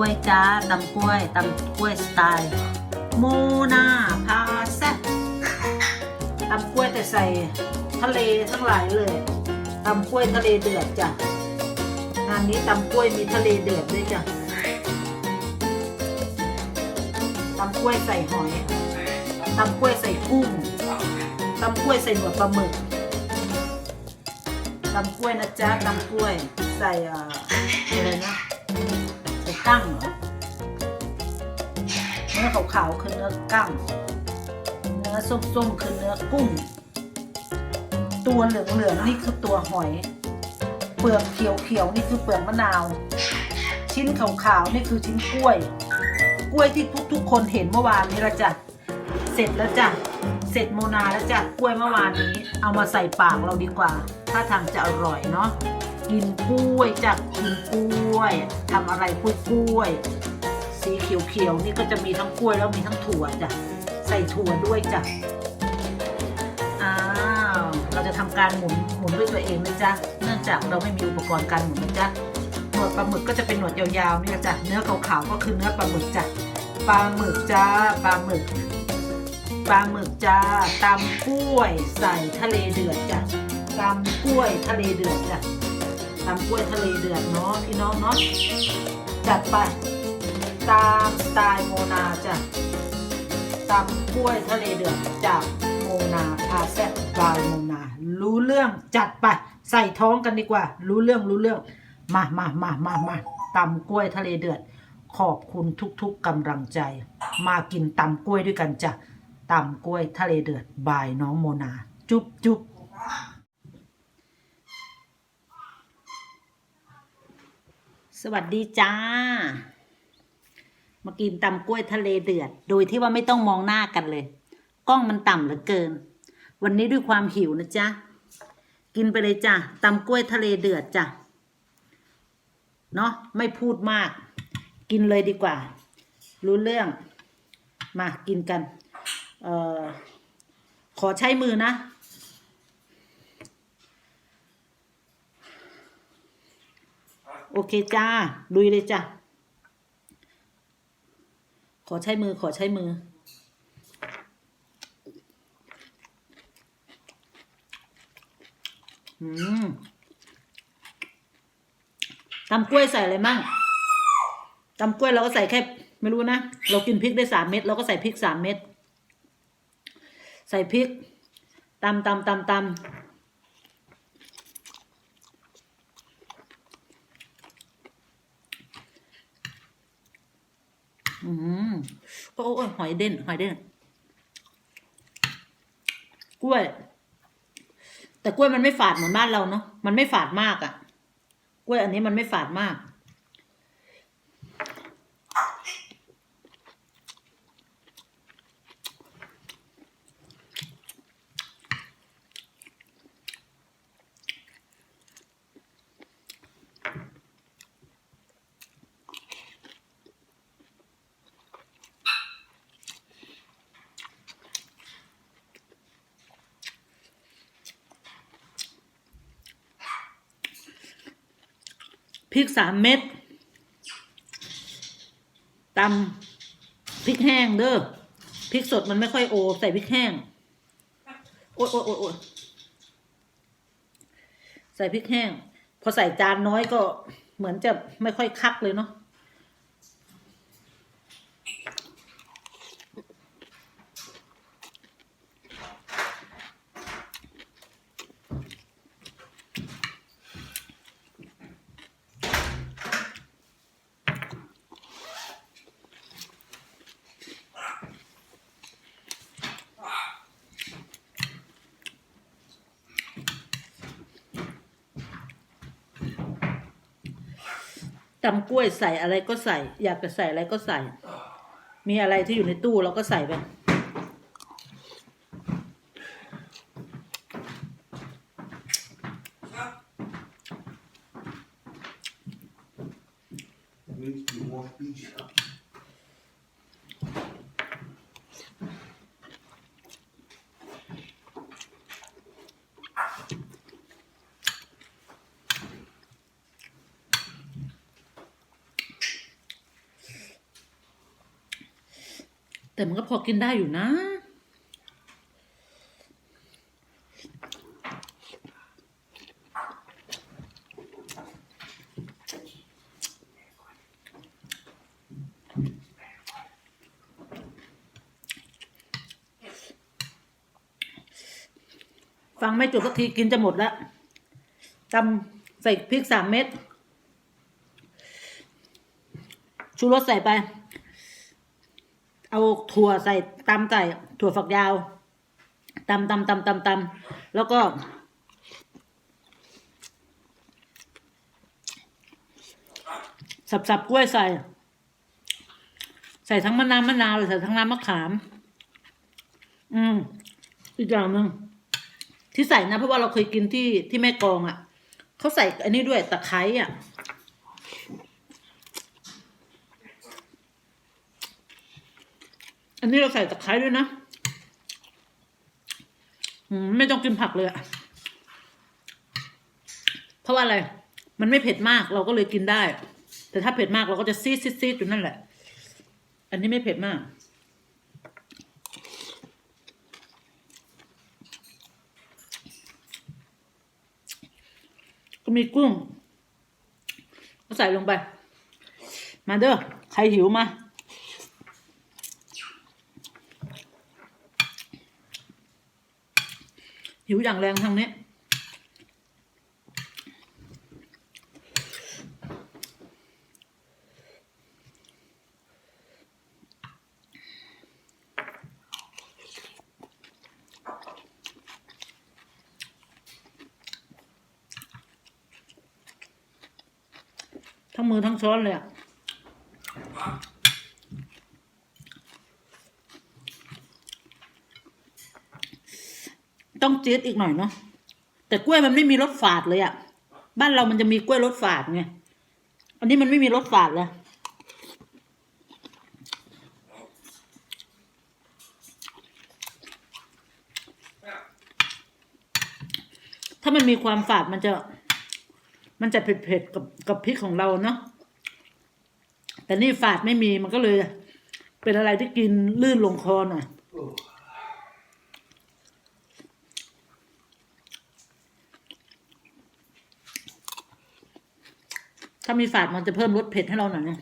กล้วยจ้าตำกล้วยตำกล้วยสไตล์โมนาพาแซ่บตำกล้วยแต่ใส่ทะเลทั้งหลายเลยตำกล้วยทะเลเดือดจ้ะงานนี้ตำกล้วยมีทะเลเดือดด้วยจ้ะตำกล้วยใส่หอยตำกล้วยใส่กุ้งตำกล้วยใส่หนวดปลาหมึกตำกล้วยนะจ๊ะตำกล้วยใส่เอ่ออะไรนะ กั้งเหรอเนื้อขาวๆคือเนื้อกั้ง เนื้อส้มๆคือเนื้อกุ้ง ตัวเหลืองๆนี่คือตัวหอย เปลือกเขียวๆนี่คือเปลือกมะนาว ชิ้นขาวๆนี่คือชิ้นกล้วย กล้วยที่ทุกๆคนเห็นเมื่อวานนี้ละจ้ะ เสร็จแล้วจ้ะ เสร็จโมนาแล้วจ้ะ กล้วยเมื่อวานนี้ เอามาใส่ปากเราดีกว่า ถ้าทางจะอร่อยเนาะ กินกล้วยจากกินกล้วยทำอะไรกล้วยกล้วย สีเขียวๆนี่ก็จะมีทั้งกล้วยแล้วมีทั้งถั่วจ้ะใส่ถั่วด้วยจ้ะอ้าวเราจะทำการหมุนหมุนด้วยตัวเองนะจ๊ะเนื่องจากเราไม่มีอุปกรณ์การหมุนนะจ๊ะหนวดปลาหมึกก็จะเป็นหนวดยาวๆนี่จ๊ะเนื้อขาวๆก็คือเนื้อปลาหมึกจ้ะปลาหมึกจ้าปลาหมึกปลาหมึกจ้าตำกล้วยใส่ทะเลเดือดจ้ะตำกล้วยทะเลเดือดจ้ะ ตำกล้วยทะเลเดือดเนาะพี่น้องเนาะจัดไป ตามสไตล์โมนาจ้ะตำกล้วยทะเลเดือดจากโมนาพาแซ่บบายโมนา รู้เรื่องจัดไป ใส่ท้องกันดีกว่า รู้เรื่องรู้เรื่อง มามามามามาตำกล้วยทะเลเดือด ขอบคุณทุกๆกำลังใจ มากินตำกล้วยด้วยกันจ้ะตำกล้วยทะเลเดือดบายน้องโมนา จุ๊บจุ๊บ สวัสดีจ้า มากินตำกล้วยทะเลเดือด โดยที่ว่าไม่ต้องมองหน้ากันเลย กล้องมันต่ำเหลือเกิน วันนี้ด้วยความหิวนะจ๊ะ กินไปเลยจ้ะตำกล้วยทะเลเดือดจ้ะ เนาะไม่พูดมาก กินเลยดีกว่า รู้เรื่อง มากินกัน เอ่อ ขอใช้มือนะ โอเคจ้าลุยเลยจ้ะขอใช้มือขอใช้มือ อืมตำกล้วยใส่อะไรมั่งตำกล้วยเราก็ใส่แค่ ไม่รู้นะ เรากินพริกได้สามเม็ดเราก็ใส่พริกสามเม็ด ใส่พริกตำตำตำตำ อืมโอ้ยหอยเด่น หอยเด่น กล้วย แต่กล้วยมันไม่ฝาดเหมือนบ้านเราเนาะ มันไม่ฝาดมากอะ่ะ กล้วยอันนี้มันไม่ฝาดมาก พ ริกสามเม็ดตำพริกแห้งเด้อพริกสดมันไม่ค่อยโอ ใส่พริกแห้ง โอ๊ยโอ๊ยโอ๊ยใส่พริกแห้ง พอใส่จานน้อยก็เหมือนจะไม่ค่อยคักเลยเนาะ ตำกล้วยใส่อะไรก็ใส่ อยากจะใส่อะไรก็ใส่ มีอะไรที่อยู่ในตู้เราก็ใส่ไป แต่มันก็พอกินได้อยู่นะ ฟังไม่จบสักทีกินจะหมดแล้วตำใส่พริกสามเม็ดชูรสใส่ไป เอาถั่วใส่ตำใส่ถั่วฝักยาวตำตำตำตำตำแล้วก็สับสับกล้วยใส่ ใส่ทั้งมะนาวมะนาวใส่ทั้งน้ำมะขาม อืมอีกอย่างหนึ่งที่ใส่นะ เพราะว่าเราเคยกินที่ที่แม่กองอะ่ะเขาใส่อันนี้ด้วยตะไคร้อะ อันนี้เราใส่ตะไคร้ด้วยนะไม่ต้องกินผักเลยอะเพราะว่าอะไร มันไม่เผ็ดมากเราก็เลยกินได้ แต่ถ้าเผ็ดมากเราก็จะซีดซีดซีดอยู่นั่นแหละ อันนี้ไม่เผ็ดมากก็มีกุ้งก็ใส่ลงไป มาเด้อ ใครหิวมา หิวอย่างแรงทางนี้ทั้งมือทั้งช้อนเลยอะต้อง จี๊ดอีกหน่อยเนาะแต่กล้วยมันไม่มีรสฝาดเลยอะบ้านเรามันจะมีกล้วยรสฝาดไงอันนี้มันไม่มีรสฝาดเลยถ้ามันมีความฝาดมันจะ มันจะเผ็ดๆกับกับพริกของเราเนาะแต่นี่ฝาดไม่มีมันก็เลย เป็นอะไรที่กินลื่นลงคอหน่อย ถ้ามีฝาดมันจะเพิ่มรสเผ็ดให้เราหน่อยเนี่ย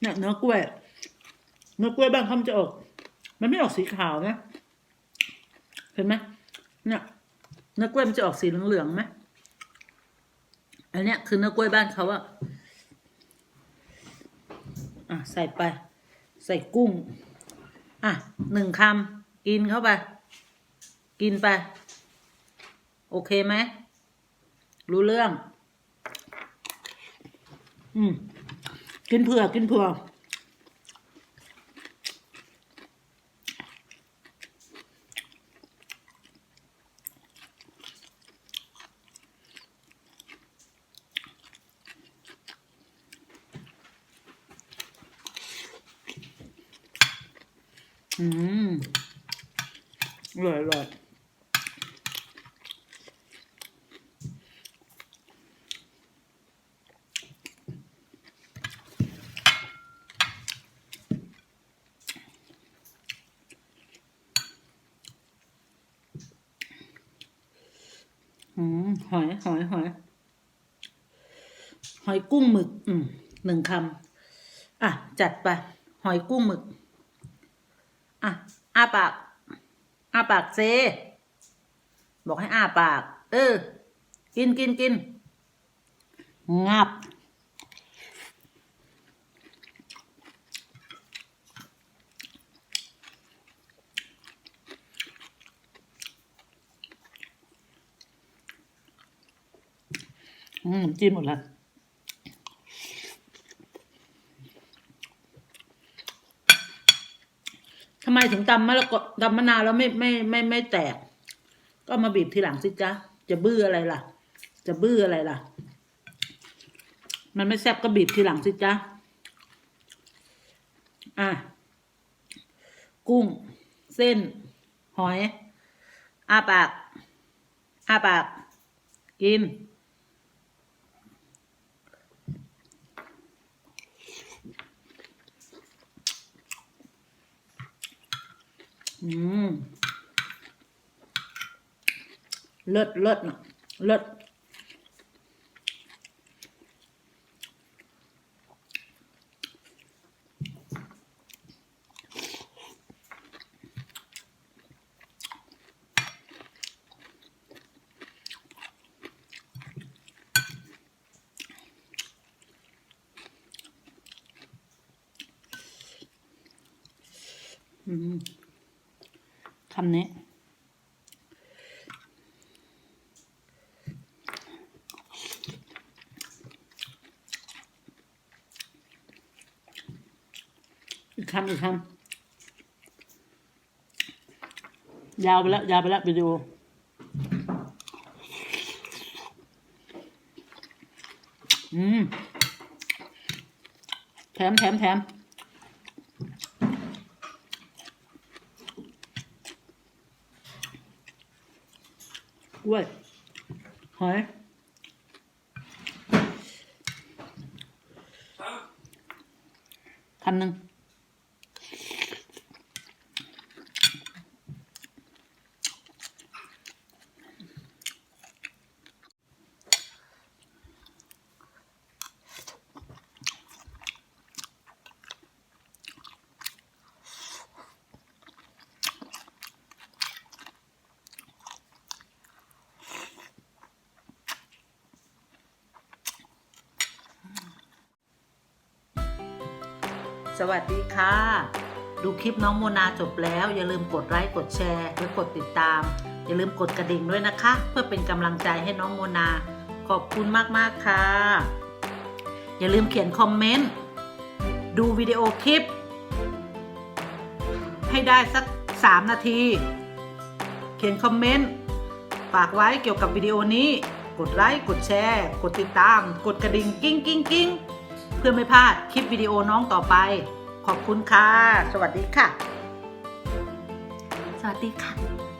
เนี่ยเนื้อกล้วย เนื้อกล้วยบางเขามันจะออก มันไม่ออกสีขาวนะเห็นไหมเนี่ยเนื้อกล้วยมันจะออกสีเหลืองๆไหมอันเนี้ยคือเนื้อกล้วยบ้านเขาอะอะใส่ไป ใส่กุ้ง อะหนึ่งคำกินเข้าไป กินไป โอเคไหมรู้เรื่อง อืม กินเผื่อกินเผื่ออืมอร่อยอร่อยอืม หอยหอย หอยกุ้งหมึก อืมหนึ่งคำอะ จัดไป หอยกุ้งหมึก อะอ้าปากอ้าปากเซ บอกให้อ้าปาก เออ กินกินกินงับ อืมจิ้มหมดแล้วทำไมถึงตำมะละกอตำมะนาวแล้วไม่ไม่ไม่ไม่แตก ก็มาบีบทีหลังสิจ๊ะ จะบื้ออะไรล่ะ จะบื้ออะไรล่ะ มันไม่แซ่บก็บีบทีหลังสิจ๊ะ อะ กุ้ง เส้น หอยอาปากอาปาก กิน อืมเลิศเลิศเนาะเลิศอืม คำนี้ อีกคำอีกคำยาวไปแล้ว ยาวไปแล้ววิดีโออืม แถมแถมแถม กล้วย หอยคำหนึ่ง วัสดีค่ะ ดูคลิปน้องโมนาจบแล้ว อย่าลืมกดไลค์กดแชร์และกดติดตาม อย่าลืมกดกระดิ่งด้วยนะคะ เพื่อเป็นกำลังใจให้น้องโมนา ขอบคุณมากๆค่ะ อย่าลืมเขียนคอมเมนต์ดูวิดีโอคลิป ให้ได้สัก 3 นาที เขียนคอมเมนต์ฝากไว้เกี่ยวกับวิดีโอนี้ กดไลค์กดแชร์ กดติดตาม กดกระดิ่งกิ้งกิ้งกิ้ง เพื่อไม่พลาดคลิปวิดีโอน้องต่อไป ขอบคุณค่ะ สวัสดีค่ะ สวัสดีค่ะ